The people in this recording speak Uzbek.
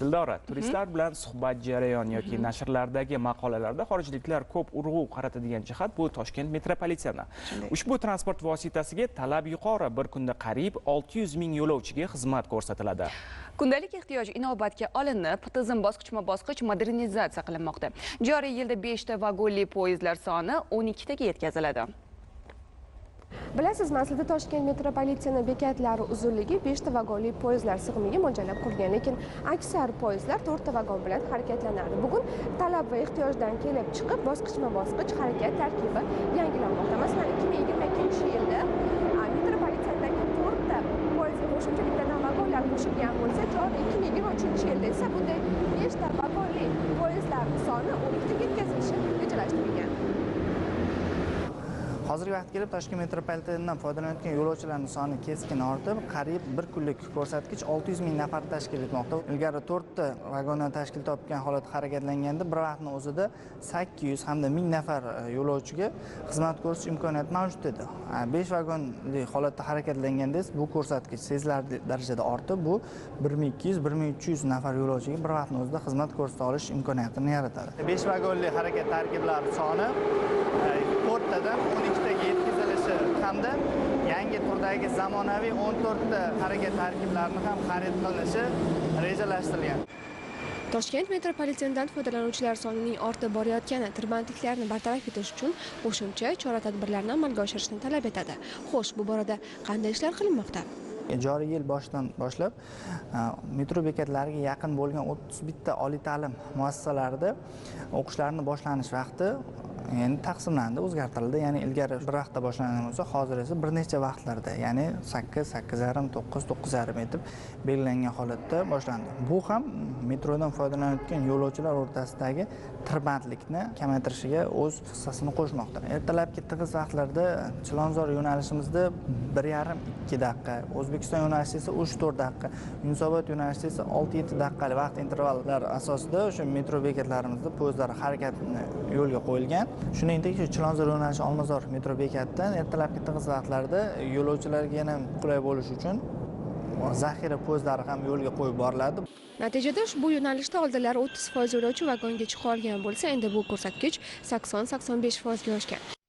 dildora turistlar bilan suhbat jarayoni yoki nashrlardagi maqolalarda xorijliklar ko'p urg'u qaratadigan jihat bu toshkent metropoliteni. Ushbu transport vositasiga talab yuqori bir kunda qariyb 600 ming yo'lovchiga xizmat ko'rsatiladi. Kundalik ehtiyoj inobatga olinib, tizim bosqichma-bosqich modernizatsiya qilinmoqda. Joriy yilda 5 ta vagonli poyezdlar soni 12 taga yetkaziladi. Bilasiz aslida toshkent metropoliteni bekatlari uzunligi 5 vagonli poyezdlar sig'imiga mo'ljallab qurilgan lekin aksar poyezdlar 4 vagon bilan harakatlanadi. Bugun talab va ehtiyojdan kelib chiqib bosqichma bosqich harakat tarkibi yangilanmoqda. Masalan 2022 yilda metropolitendagi to'rtta poyezdga qo'shimcha bittadan vagonlar qo'shilgan bo'lsa joriy 2023 yilda esa bunday 5 ta vagonli poyezdlar soni 12 taga yetkazilishi rejalashtirilgan hozirgi vaqtga kelib toshkent metropolitenidan foydalanayotgan yo'lovchilarni soni keskin ortib qariyb bir kunlik ko'rsatkich 600 ming nafar tashkil etmoqda. Ilgari to'rtta vagondan tashkil topgan holatda harakatlanganda bir vaqtni o'zida 800 hamda 1000 nafar e, yo'lovchiga xizmat ko'rsatish imkoniyati mavjud edi 5 vagonli holatda harakatlanganda esa bu ko'rsatkich sezilarli darajada ortib bu 1200 1300 nafar yo'lovchiga bir vaqtni o'zida xizmat ko'rsata olish imkoniyatini yaratadi. 5 vagonli harakat tarkiblari soni e, to'rttadan o'n ikki taga yetkazilishi hamda yangi turdagi zamonaviy 14 ta harakat tarkiblarini ham xarid qilinishi rejalashtirilgan. Toshkent metropolitenidan foydalanuvchilar sonining ortib borayotgani tirbandliklarni bartaraf etish uchun qo'shimcha chora tadbirlarni amalga oshirishni talab etadi. Xo'sh bu borada qanday ishlar qilinmoqda? Joriy yil boshidan boshlab e, metro bekatlariga yaqin bo'lgan 31 ta oliy ta'lim muassasalarida o'qishlarni boshlanish vaqti endi taqsimlandi o'zgartirildi. Ya'ni ilgari bir vaqtda boshlangan bo'lsa hozir esa bir necha vaqtlarda ya'ni sakkiz sakkiz yarim to'qqiz to'qqiz yarim etib belgilangan holatda boshlandi. Bu ham metrodan foydalanayotgan yo'lovchilar o'rtasidagi tirbandlikni kamaytirishiga o'z hissasini qo'shmoqda. Ertalabki tig'iz vaqtlarda chilonzor yo'nalishimizda bir yarim ikki daqiqa o'zbekiston yo'nalishi esa uch to'rt daqiqa yunusobod yo'nalishida esa olti yetti daqiqalik vaqt intervallar asosida o'sha metro bekatlarimizda poyezdlar harakatini yo'lga qo'yilgan. Shuningdek shu chilonzor yo'nalishi olmazor metro bekatidan ertalabki tig'iz vaqtlarda yo'lovchilarga yana qulay bo'lishi uchun zaxira poyezdlari ham yo'lga qo'yib boriladi. Natijada ushbu yo'nalishda oldinlari 30 foiz yo'lovchi vagonga qolgan bo'lsa endi bu ko'rsatkich 80-85 foizga oshgan.